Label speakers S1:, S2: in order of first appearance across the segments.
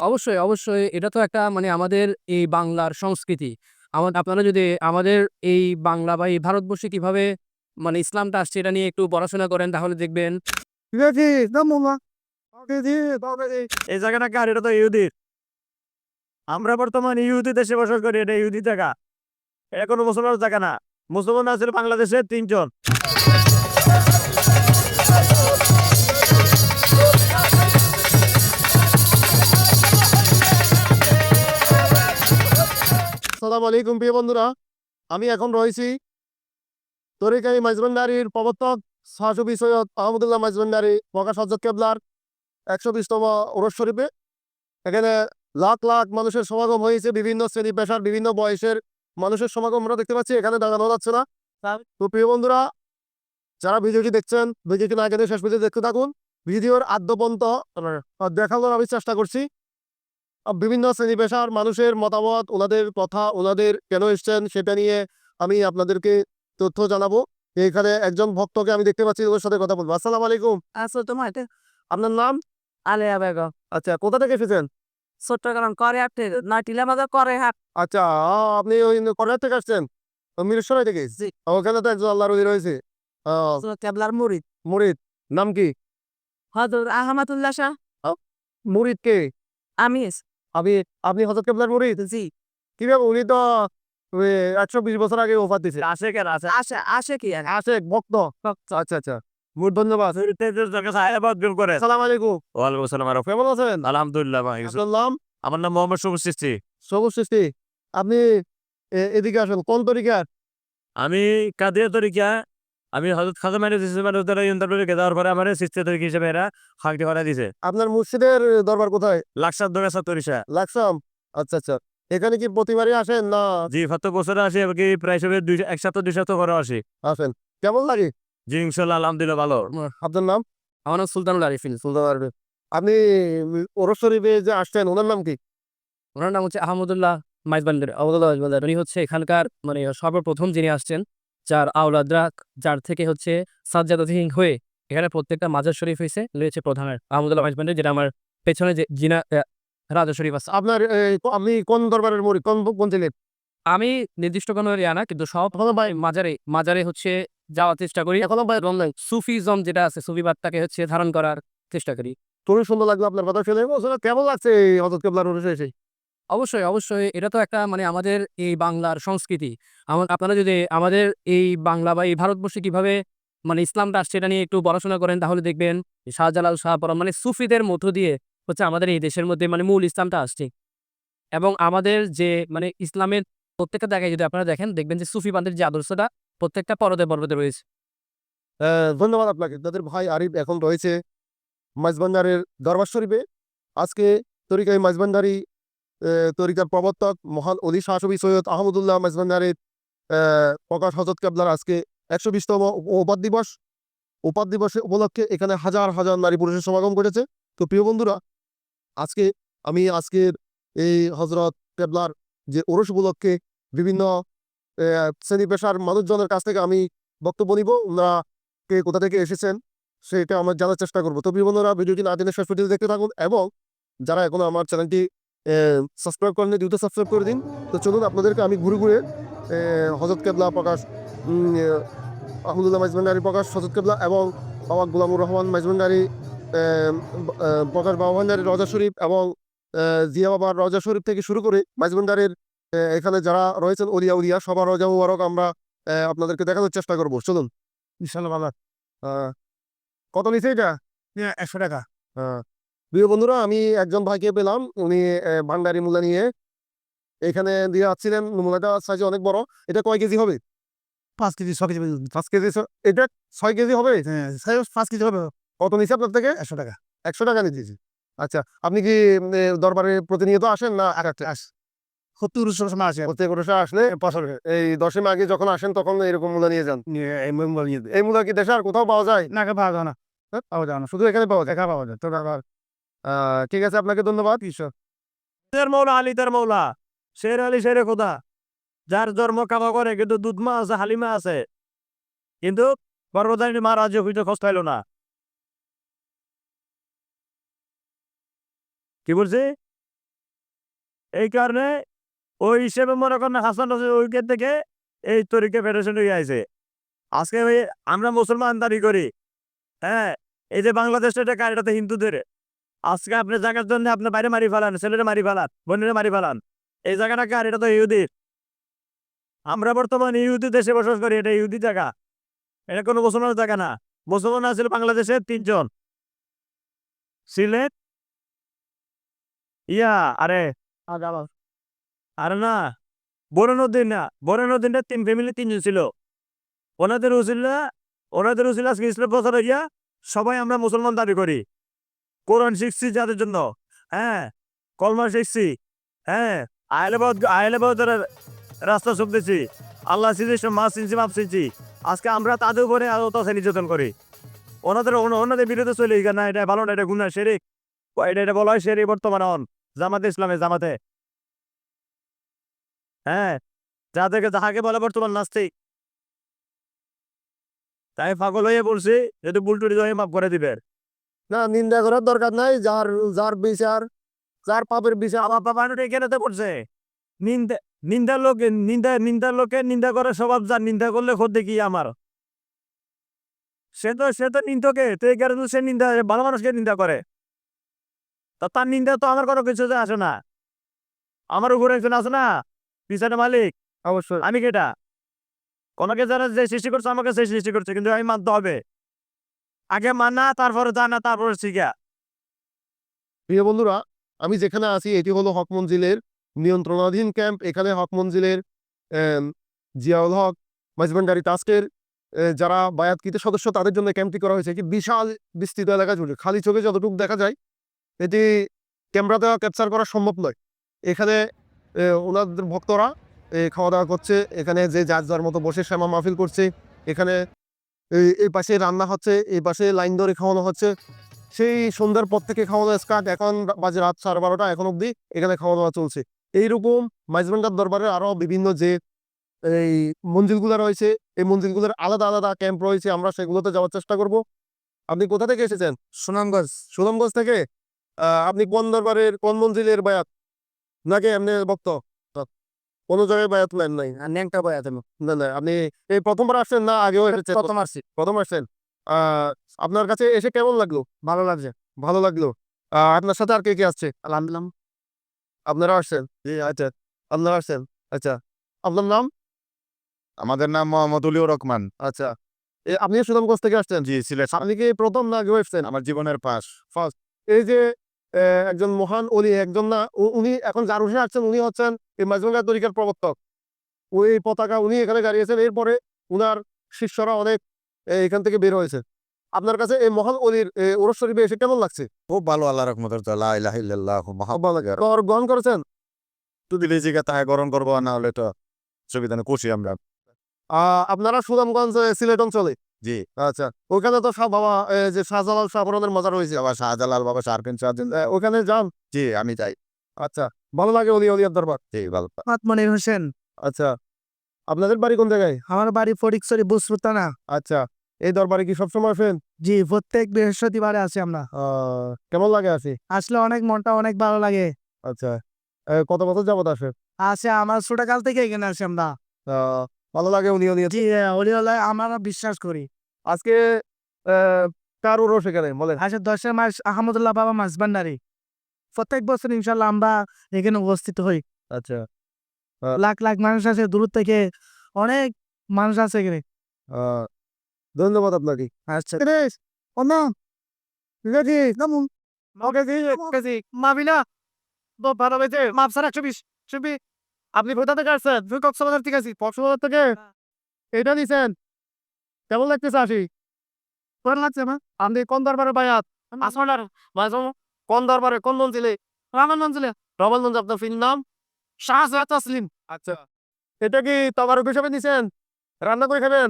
S1: অবশ্যই, অবশ্যই। এটা তো একটা মানে আমাদের এই বাংলার সংস্কৃতি। আমা আপনারা যদি আমাদের এই বাংলা বা এই ভারতবর্ষে কীভাবে মানে ইসলামটা আসছে এটা নিয়ে একটু পড়াশোনা করেন তাহলে দেখবেন।
S2: এই জায়গাটা কার? এটা তো ইহুদির। আমরা বর্তমান ইহুদি দেশে বসবাস করি এটা ইহুদি জায়গা। এটা কোনো মুসলমানের জায়গা না। মুসলমান আছে বাংলাদেশে তিনজন।
S3: সালাম আলাইকুম প্রিয় বন্ধুরা। আমি এখন রয়েছি তরিকাই মাইজবান্ডারির প্রবর্তক সাহসবি সৈয়দ আহমদুল্লাহ মাইজবান্ডারি মকা সজ্জত কেবলার একশো বিশতম ওরস শরীফে। এখানে লাখ লাখ মানুষের সমাগম হয়েছে বিভিন্ন শ্রেণি পেশার বিভিন্ন বয়সের মানুষের সমাগম আমরা দেখতে পাচ্ছি এখানে দাঁড়ানো যাচ্ছে না। তো প্রিয় বন্ধুরা যারা ভিডিওটি দেখছেন ভিডিওটি না কেটে শেষ পর্যন্ত দেখতে থাকুন। ভিডিওর আদ্যপন্ত দেখানোর আমি চেষ্টা করছি। বিভিন্ন শ্রেণি পেশার মানুষের মতামত ওনাদের কথা ওনাদের কেন এসছেন সেটা নিয়ে আমি আপনাদেরকে তথ্য জানাব। এখানে একজন ভক্তকে আমি দেখতে পাচ্ছি ওর সাথে কথা বলব। আসসালামু আলাইকুম।
S1: আচ্ছা তোমার
S3: আপনার নাম?
S1: আলেয়া বেগম।
S3: আচ্ছা কোথা থেকে এসেছেন?
S1: চট্টগ্রাম করে না টিলা করে হাট
S3: আচ্ছা আপনি ওই করার থেকে আসছেন? মিরসরাই থেকে?
S1: জি।
S3: ওখানে তো একজন আল্লাহর ওলি রয়েছে।
S1: মুরিদ।
S3: মুরিদ নাম কি?
S1: হজরত আহমদুল্লাহ শাহ।
S3: মুরিদ কে?
S1: আমি
S3: আপনি আপনি হজরত কেবলার মুরিদ
S1: জি।
S3: কীভাবে উনি তো একশো বিশ বছর আগে ওফাত দিছে।
S2: আসে কেন? আছে
S1: আসে আসে কি
S3: আসে ভক্ত। আচ্ছা আচ্ছা। বহুত ধন্যবাদ।
S2: করে।
S3: আসসালামু আলাইকুম।
S2: ওয়ালাইকুম।
S3: কেমন আছেন?
S2: আলহামদুলিল্লাহ ভাই
S3: আপনার নাম?
S2: আমার নাম মোহাম্মদ সবুজ সৃষ্টি
S3: সবুজ সৃষ্টি আপনি এ- এদিকে আসেন। কোন তরিকার?
S2: আমি কাদিয়া তরিকা আমি হজরত খাজা মানে দিয়েছি মানে তারা ইন্টারভিউ দেওয়ার পরে আমার সৃষ্টি তরিকা হিসেবে এরা হাঁকটি করা দিছে।
S3: আপনার মুর্শিদের দরবার কোথায়?
S2: লাকসার দোকাশা তরিষা
S3: লাকসাম? আচ্ছা আচ্ছা। এখানে কি প্রতিবারই আসেন? না।
S2: জি প্রত্যেক বছরে আসি কি প্রায় সবে দুই এক সপ্তাহ দুই সপ্তাহ করে আসি।
S3: আসেন। কেমন লাগে?
S2: জি ইনশাল্লাহ আলহামদুলিল্লাহ ভালো।
S3: আপনার নাম?
S1: আমার নাম সুলতানুল আরিফিন
S3: সুলতান আরবি আপনি ওরস শরীফে যে আসছেন ওনার নাম কি?
S1: ওনার নাম হচ্ছে আহমদুল্লাহ মাইজবান্দার আহমদুল্লাহ মাইজবান্ডার উনি হচ্ছে এখানকার মানে সর্বপ্রথম যিনি আসছেন যার আওলাদরা যার থেকে হচ্ছে সাজ্জাদাতহীন হয়ে এখানে প্রত্যেকটা মাজার শরীফ হয়েছে রয়েছে প্রধানের আহমদুল্লাহ মাইজবান্ডার যেটা আমার পেছনে যে জিনা রাজা শরীফ আছে।
S3: আপনার আপনি কোন দরবারের মরি কোন কোন ছিলেন
S1: আমি নির্দিষ্ট কোনো এরিয়া না কিন্তু সব ভাই মাজারে মাজারে হচ্ছে যাওয়ার চেষ্টা করি।
S3: এখনও ভাই নাই।
S1: সুফিজম যেটা আছে সুফিবাদটাকে হচ্ছে ধারণ করার চেষ্টা করি।
S3: খুবই সুন্দর লাগল আপনার কথা শুনে কেমন লাগছে এই হজরত কেবলার এসে
S1: অবশ্যই অবশ্যই। এটা তো একটা মানে আমাদের এই বাংলার সংস্কৃতি। আপনারা যদি আমাদের এই বাংলা বা এই ভারতবর্ষে কীভাবে মানে ইসলামটা আসছে এটা নিয়ে একটু পড়াশোনা করেন তাহলে দেখবেন শাহজালাল শাহপরাম মানে সুফিদের মধ্য দিয়ে হচ্ছে আমাদের এই দেশের মধ্যে মানে মূল ইসলামটা আসছে। এবং আমাদের যে মানে ইসলামের প্রত্যেকটা জায়গায় যদি আপনারা দেখেন দেখবেন যে সুফি সুফিবাদের যে আদর্শটা প্রত্যেকটা পর্বতে পর্বতে রয়েছে।
S3: ধন্যবাদ আপনাকে। তাদের ভাই আরিফ এখন রয়েছে মাইজবান্ডারের দরবার শরীফে। আজকে তরিকাই আহ, তরিকার প্রবর্তক মহান অলি শাহসবি সৈয়দ আহমদুল্লাহ মাইজবান্ডারের আহ, প্রকাশ হজরত কেবলার আজকে একশো বিশতম উপাদ দিবস। উপাদ দিবসের উপলক্ষে এখানে হাজার হাজার নারী পুরুষের সমাগম করেছে তো প্রিয় বন্ধুরা আজকে আমি আজকের এই হজরত কেবলার যে ওরস উপলক্ষে বিভিন্ন শ্রেণি পেশার মানুষজনের কাছ থেকে আমি বক্তব্য নিব। ওনারা কে কোথা থেকে এসেছেন সেটা আমার জানার চেষ্টা করব। তো প্রিয় বন্ধুরা ভিডিওটি না জেনে শেষ পর্যন্ত দেখতে থাকুন এবং যারা এখনও আমার চ্যানেলটি সাবস্ক্রাইব করেন দ্রুত সাবস্ক্রাইব করে দিন। তো চলুন আপনাদেরকে আমি ঘুরে ঘুরে হজরত কেবলা প্রকাশ আহমদুল্লাহ মাইজমান্ডারি প্রকাশ হজরত কেবলা এবং বাবা গুলামুর রহমান মাইজমান্ডারি প্রকাশ বাবা ভান্ডারি রজা শরীফ এবং জিয়া বাবার রজা শরীফ থেকে শুরু করে মাইজমান্ডারের এখানে যারা রয়েছেন উলিয়া উলিয়া সবার রজা মুবারক আমরা আপনাদেরকে দেখানোর চেষ্টা করব। চলুন। ইনশাল্লাহ বাবা। কত নিছে এটা? একশো টাকা। প্রিয় বন্ধুরা আমি একজন ভাইকে পেলাম। উনি ভান্ডারি মূলা নিয়ে এখানে দিয়ে আসছিলেন। মূলাটা সাইজে অনেক বড়। এটা কয় কেজি হবে?
S4: পাঁচ কেজি ছ কেজি
S3: পাঁচ কেজি এটা ছয় কেজি হবে?
S4: হ্যাঁ পাঁচ কেজি হবে।
S3: কত নিছে আপনার থেকে?
S4: একশো টাকা।
S3: একশো টাকা নিতেছি আচ্ছা আপনি কি দরবারে প্রতিনিয়ত আসেন না এক একটা?
S4: আস সত্তর সময় আসে।
S3: প্রত্যেক আসলে
S4: বছর
S3: এই দশম আগে যখন আসেন তখন এরকম মূলা নিয়ে যান?
S4: নিয়ে এই
S3: মূলা কি দেশে আর কোথাও পাওয়া যায়?
S4: না পাওয়া যায় না। হ্যাঁ, পাওয়া যায় না।
S3: শুধু এখানে পাওয়া যায়।
S4: দেখা পাওয়া যায়। তো
S3: ঠিক আছে, আপনাকে ধন্যবাদ ঈশ্বর
S2: মৌলা আলী তার মৌলা। শের আলী, শেরে খোদা। যার জন্ম কামা করে, কিন্তু দুধমা আছে, হালিমা আছে। কিন্তু পর্বতারী মা রাজ্য হইতে কষ্ট হইল না। কি বলছি? এই কারণে ওই হিসেবে মনে করেন হাসান উইকেট থেকে এই তরিকে ফেডারেশন হয়ে আছে আজকে আমরা মুসলমান দাবি করি। হ্যাঁ এই যে বাংলাদেশ এটা হিন্দুদের। আজকে আপনি জায়গার জন্য আপনি বাইরে মারি ফেলান, ছেলেরা মারি ফেলান, বোনেরা মারি ফেলান। এই জায়গাটা কার? এটা তো ইহুদির আমরা বর্তমান ইহুদি দেশে বসবাস করি, এটা ইহুদি জায়গা এটা কোনো মুসলমানের জায়গা না। মুসলমান আছে বাংলাদেশে তিনজন। সিলেট? ইয়া, আরে আরে না বরেনুদ্দিন না। বরেনুদ্দিনের তিন ফ্যামিলি তিনজন ছিল। ওনাদের উচিল্লা ওনাদের উচিল্লা আজকে ইসলাম প্রচার হইয়া সবাই আমরা মুসলমান দাবি করি। কোরআন শিখছি যাদের জন্য। হ্যাঁ কলমা শিখছি। হ্যাঁ আহলেবাদ আহলেবাদের রাস্তা শুনতেছি। আল্লাহ চিনছি মাছ চিনছি মাপ চিনছি আজকে আমরা তাদের উপরে তাছে নির্যাতন করি। ওনাদের ওনাদের বিরুদ্ধে চলে গিয়ে না, এটা ভালো না, এটা গুণা শেরিক। এটা এটা বলা হয় শেরিক বর্তমান অন জামাতে ইসলামে, জামাতে। হ্যাঁ যাদেরকে যাহাকে বলে বর্তমান নাস্তিক। তাই পাগল হয়ে বলছি, যদি বুলটুরি হয়ে মাফ করে দিবেন।
S3: না নিন্দা করার দরকার নাই। যার যার বিচার যার পাপের বিচার।
S2: আমার বাবা এখানে পড়ছে নিন্দা নিন্দার লোকে নিন্দা নিন্দার লোকে নিন্দা করে স্বভাব যার নিন্দা করলে খোদ কি আমার? সে তো সে তো নিন্দকে তো এই কারণে সে নিন্দা ভালো মানুষকে নিন্দা করে। তা তার নিন্দা তো আমার কোনো কিছুতে আসে না। আমার উপরে একজন আছে না পিছনে মালিক।
S3: অবশ্যই।
S2: আমি কেটা? কোনকে যারা যে সৃষ্টি করছে আমাকে সেই সৃষ্টি করছে কিন্তু আমি মানতে হবে। আগে মানা তারপরে জানা তারপরে শিখা
S3: প্রিয় বন্ধুরা, আমি যেখানে আছি, এটি হলো হক মঞ্জিলের নিয়ন্ত্রণাধীন ক্যাম্প। এখানে হক মঞ্জিলের জিয়াউল হক মাইজবান্ডারি তাস্কের যারা বায়াতকৃত সদস্য, তাদের জন্য ক্যাম্পটি করা হয়েছে। কি বিশাল বিস্তৃত এলাকা জুড়ে। খালি চোখে যতটুকু দেখা যায়, এটি ক্যামেরা দেওয়া ক্যাপচার করা সম্ভব নয়। এখানে ওনাদের ভক্তরা খাওয়া দাওয়া করছে। এখানে যে যার যার মতো বসে শ্যামা মাহফিল করছে। এখানে এই- পাশে রান্না হচ্ছে এই পাশে লাইন ধরে খাওয়ানো হচ্ছে। সেই সন্ধ্যার পর থেকে খাওয়া দাওয়া স্টার্ট এখন বাজে রাত সাড়ে বারোটা এখন অবধি এখানে খাওয়া দাওয়া চলছে। এইরকম মাইজবান্ডার দরবারে আরও বিভিন্ন যে এই মঞ্জিলগুলো রয়েছে এই মঞ্জিলগুলোর আলাদা আলাদা ক্যাম্প রয়েছে আমরা সেগুলোতে যাওয়ার চেষ্টা করব। আপনি কোথা থেকে এসেছেন?
S4: সুনামগঞ্জ।
S3: সুনামগঞ্জ থেকে? আহ, আপনি কোন দরবারের কোন মঞ্জিলের বায়াত? নাকি এমনি ভক্ত? কোনো জায়গায় বায়াত নেন নাই।
S4: ন্যাংটা বয়াত
S3: না না আপনি এই প্রথমবার আসছেন না আগেও এসেছেন?
S4: প্রথম আসছি।
S3: প্রথম আসছেন? আপনার কাছে এসে কেমন লাগল?
S4: ভালো লাগছে।
S3: ভালো লাগল। আপনার সাথে আর কে কে আসছে?
S4: আলহামদুলিল্লাহ।
S3: আপনারা আসছেন? জি আচ্ছা। আপনারা আসছেন? আচ্ছা। আপনার নাম?
S5: আমাদের নাম মোহাম্মদ উলিউর রহমান।
S3: আচ্ছা। এ, আপনি সুনামগঞ্জ থেকে আসছেন?
S5: জি সিলেট।
S3: আপনি কি প্রথম না কেউ এসছেন?
S5: আমার জীবনের পাশ
S3: এই যে একজন মহান অলি একজন না উনি এখন যার উঠে আসছেন উনি হচ্ছেন এই মাজমুঙ্গা তরিকার প্রবর্তক। ওই পতাকা উনি এখানে দাঁড়িয়েছেন এরপরে উনার শিষ্যরা অনেক এখান থেকে বের হয়েছে। আপনার কাছে এই মহান অলির ওরস শরীফে এসে কেমন লাগছে?
S5: খুব ভালো আল্লাহ
S3: লাগে গ্রহণ করেছেন?
S5: তো দিলে জিগা তাহে গ্রহণ করব না হলে তো সুবিধা খুশি আমরা।
S3: আহ, আপনারা সুনামগঞ্জ সিলেট অঞ্চলে
S5: জি।
S3: আচ্ছা ওখানে তো সব বাবা যে শাহজালাল শাহপুরানের মজা রয়েছে।
S5: বাবা শাহজালাল বাবা শাহরুখ শাহজান
S3: ওখানে যান।
S5: জি আমি যাই।
S3: আচ্ছা ভালো লাগে অলি অলিয়ার দরবার?
S5: জি ভালো
S4: মনির হোসেন।
S3: আচ্ছা আপনাদের বাড়ি কোন জায়গায়?
S4: আমার বাড়ি ফটিকছড়ি বুসরুতানা।
S3: আচ্ছা এই দরবারে কি সবসময় আসেন?
S4: জি প্রত্যেক বৃহস্পতিবারে আছি আমরা।
S3: আহ, কেমন লাগে আসি?
S4: আসলে অনেক মনটা অনেক ভালো লাগে।
S3: আচ্ছা কত বছর যাবত আসে
S4: আসে আমার ছোটকাল থেকে এখানে আসি আমরা।
S3: আহ, ভালো লাগে উনি উনি
S4: জি অলিওলা আমরা বিশ্বাস করি।
S3: আজকে কার উরস এখানে? বলেন।
S4: আসে দশের মাস আহমদুল্লাহ বাবা মাসবান্ডারি প্রত্যেক বছর ইনশাল্লাহ আমরা এখানে উপস্থিত হই।
S3: আচ্ছা।
S4: লাখ লাখ মানুষ আছে দূর থেকে অনেক মানুষ আছে এখানে।
S3: ধন্যবাদ আপনাকে।
S4: আচ্ছা।
S3: অন্য? কেমন
S4: কেজি মাবিনা তো ভালো হয়েছে। মাপ স্যার একশো বিশ।
S3: আপনি কোথা থেকে আসছেন
S4: তুই কক্সবাজার থেকে আছি
S3: কক্সবাজার থেকে এটা নিছেন কেমন লাগতেছে আসি
S4: তোর লাগছে না?
S3: আপনি কোন দরবারে বায়াত?
S4: মাঝে
S3: কোন দরবারে? কোন মঞ্জিলে?
S4: রামান মঞ্জিলে।
S3: রবলগঞ্জ আপনার ফিল নাম?
S4: তসলিম।
S3: আচ্ছা। এটা কি তবারক হিসাবে নিছেন রান্না করে খাবেন?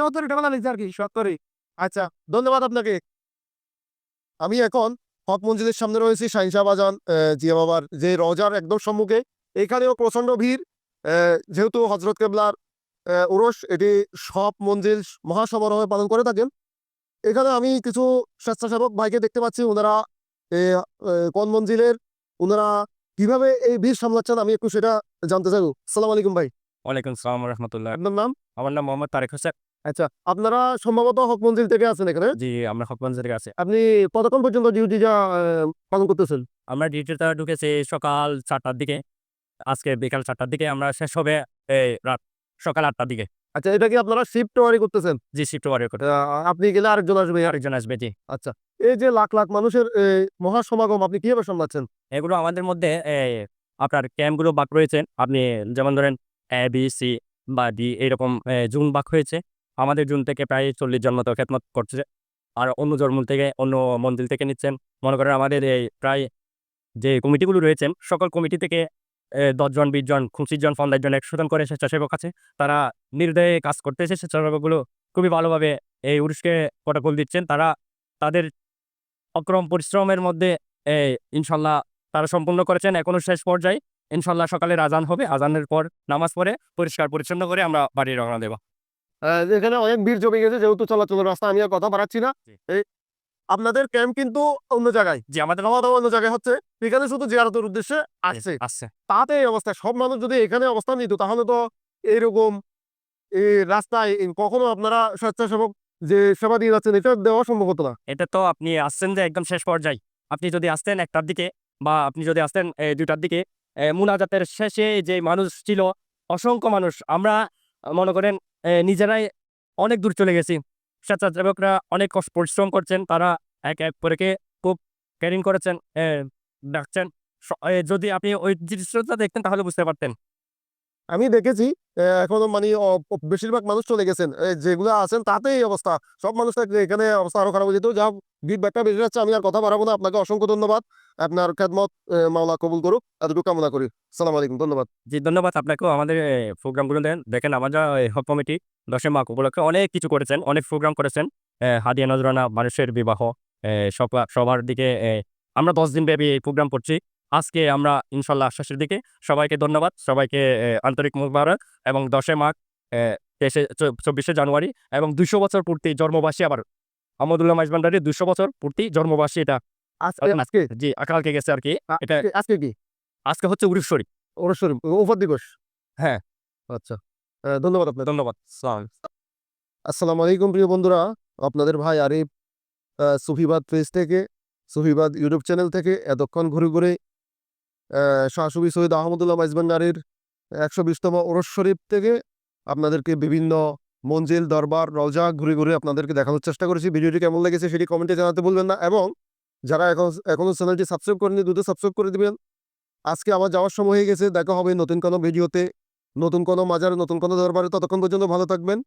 S4: চৌধুরী টাকা লাগছে আর কি
S3: সত্তরই আচ্ছা ধন্যবাদ আপনাকে। আমি এখন হক মঞ্জিলের সামনে রয়েছি শাহিনশাহ বাজান জিয়া বাবার যে রজার একদম সম্মুখে। এখানেও প্রচণ্ড ভিড়। যেহেতু হজরত কেবলার উরস এটি সব মঞ্জিল মহাসমারোহে পালন করে থাকেন। এখানে আমি কিছু স্বেচ্ছাসেবক ভাইকে দেখতে পাচ্ছি ওনারা কোন মঞ্জিলের ওনারা কীভাবে এই বীর সামলাচ্ছেন আমি একটু সেটা জানতে চাইব সালাম আলাইকুম ভাই।
S6: ওয়ালাইকুম সালাম রহমতুল্লাহ।
S3: আপনার নাম?
S6: আমার নাম মোহাম্মদ তারেক হোসেন।
S3: আচ্ছা আপনারা সম্ভবত হক মঞ্জিল থেকে আছেন এখানে?
S6: জি আমরা হকগঞ্জের কাছে
S3: আপনি কতক্ষণ পর্যন্ত ডিউটি যা পালন করতেছেন?
S6: আমরা ডিউটিতে ঢুকেছি সকাল চারটার দিকে। আজকে বিকাল চারটার দিকে আমরা শেষ হবে এই রাত সকাল আটটার দিকে।
S3: আচ্ছা এটা কি আপনারা শিফট ওয়ারি করতেছেন?
S6: জি শিফট ওয়ারি
S3: করতে আপনি গেলে আরেকজন আসবে।
S6: আরেকজন আসবে জি।
S3: আচ্ছা এই যে লাখ লাখ মানুষের এই, মহাসমাগম আপনি কীভাবে সামলাচ্ছেন?
S6: এগুলো আমাদের মধ্যে আপনার ক্যাম্পগুলো বাক রয়েছে। আপনি যেমন ধরেন এ বি সি বা ডি এরকম এ, জুন বাক হয়েছে। আমাদের জুন থেকে প্রায় চল্লিশ জন মতো খেদমত করছে। আর অন্য জন্মল থেকে অন্য মন্দির থেকে নিচ্ছেন। মনে করেন আমাদের এই প্রায় যে কমিটিগুলো রয়েছেন সকল কমিটি থেকে দশজন বিশ জন পঁচিশ জন একশো জন করে স্বেচ্ছাসেবক আছে। তারা নির্দয়ে কাজ করতেছে স্বেচ্ছাসেবকগুলো খুবই ভালোভাবে এই উরুষকে প্রটোকল দিচ্ছেন। তারা তাদের অক্রম পরিশ্রমের মধ্যে ইনশাল্লাহ তারা সম্পূর্ণ করেছেন। এখনও শেষ পর্যায়ে ইনশাল্লাহ সকালের আজান হবে। আজানের পর নামাজ পড়ে পরিষ্কার পরিচ্ছন্ন করে আমরা বাড়ি রওনা দেব।
S3: এখানে অনেক ভিড় জমে গেছে। যেহেতু চলাচলের রাস্তা আমি আর কথা বাড়াচ্ছি না। এই আপনাদের ক্যাম্প কিন্তু অন্য জায়গায়।
S6: জি আমাদের
S3: খাওয়া দাওয়া অন্য জায়গায় হচ্ছে। এখানে শুধু জিয়ারতের উদ্দেশ্যে আসছে।
S6: আসছে
S3: তাতে এই অবস্থা সব মানুষ যদি এখানে অবস্থান নিত তাহলে তো এরকম এই রাস্তায় কখনো আপনারা স্বেচ্ছাসেবক যে সেবা দিয়ে যাচ্ছেন এটা দেওয়া সম্ভব হতো না।
S6: এটা তো আপনি আসছেন যে একদম শেষ পর্যায়ে। আপনি যদি আসতেন একটার দিকে বা আপনি যদি আসতেন দুইটার দিকে মুনাজাতের শেষে যে মানুষ ছিল অসংখ্য মানুষ আমরা মনে করেন নিজেরাই অনেক দূর চলে গেছি। স্বেচ্ছাসেবকরা অনেক কষ্ট পরিশ্রম করছেন, তারা এক এক করেকে খুব ক্যারিং করেছেন ডাকছেন। যদি আপনি ওই দৃশ্যটা দেখতেন তাহলে বুঝতে পারতেন।
S3: আমি দেখেছি এখনও মানে বেশিরভাগ মানুষ চলে গেছেন। যেগুলো আছেন তাতে এই অবস্থা। সব মানুষ এখানে অবস্থা আরও খারাপ হয়ে যেত। যা ভিড় বেশি যাচ্ছে। আমি আর কথা বাড়াবো না। আপনাকে অসংখ্য ধন্যবাদ। আপনার খেদমত মাওলা কবুল করুক। এতটুকু কামনা করি। সালাম আলাইকুম। ধন্যবাদ।
S6: জি, ধন্যবাদ। আপনাকেও আমাদের প্রোগ্রামগুলো দেন দেখেন আমাদের হব কমিটি দশে মাক উপলক্ষে অনেক কিছু করেছেন, অনেক প্রোগ্রাম করেছেন। হাদিয়া নজরানা, মানুষের বিবাহ সবার দিকে আমরা দশ দিন ব্যাপী এই প্রোগ্রাম করছি। আজকে আমরা ইনশাল্লাহ শেষের দিকে। সবাইকে ধন্যবাদ। সবাইকে আন্তরিক মুবারক এবং দশে মাঘ তেইশে চব্বিশে জানুয়ারি এবং দুশো বছর পূর্তি জন্মবাসী আবার। আহমদুল্লাহ মাইজবান্ডারি দুশো বছর পূর্তি জন্মবাসী এটা।
S3: আজকে?
S6: জি আকালকে গেছে আর কি। এটা
S3: আজকে- কি?
S6: আজকে হচ্ছে উরুশ্বরী।
S3: ওরশ্বরী উপর দিবস?
S6: হ্যাঁ।
S3: আচ্ছা ধন্যবাদ আপনার
S6: ধন্যবাদ। সালাম।
S3: আসসালামু আলাইকুম প্রিয় বন্ধুরা আপনাদের ভাই আরিফ সুফিবাদ পেজ থেকে সুফিবাদ ইউটিউব চ্যানেল থেকে এতক্ষণ ঘুরে ঘুরে শাহসুবি সৈয়দ আহমদুল্লাহ মাইজবান্ডারির একশো বিশতম ওরস শরীফ থেকে আপনাদেরকে বিভিন্ন মঞ্জিল, দরবার, রওজা ঘুরে ঘুরে আপনাদেরকে দেখানোর চেষ্টা করেছি। ভিডিওটি কেমন লেগেছে সেটি কমেন্টে জানাতে ভুলবেন না এবং যারা এখন, এখনও চ্যানেলটি সাবস্ক্রাইব করেনি দ্রুত সাবস্ক্রাইব করে দিবেন। আজকে আমার যাওয়ার সময় হয়ে গেছে, দেখা হবে নতুন কোনো ভিডিওতে। নতুন কোনো মাজার, নতুন কোনো দরবারে। ততক্ষণ পর্যন্ত ভালো থাকবেন।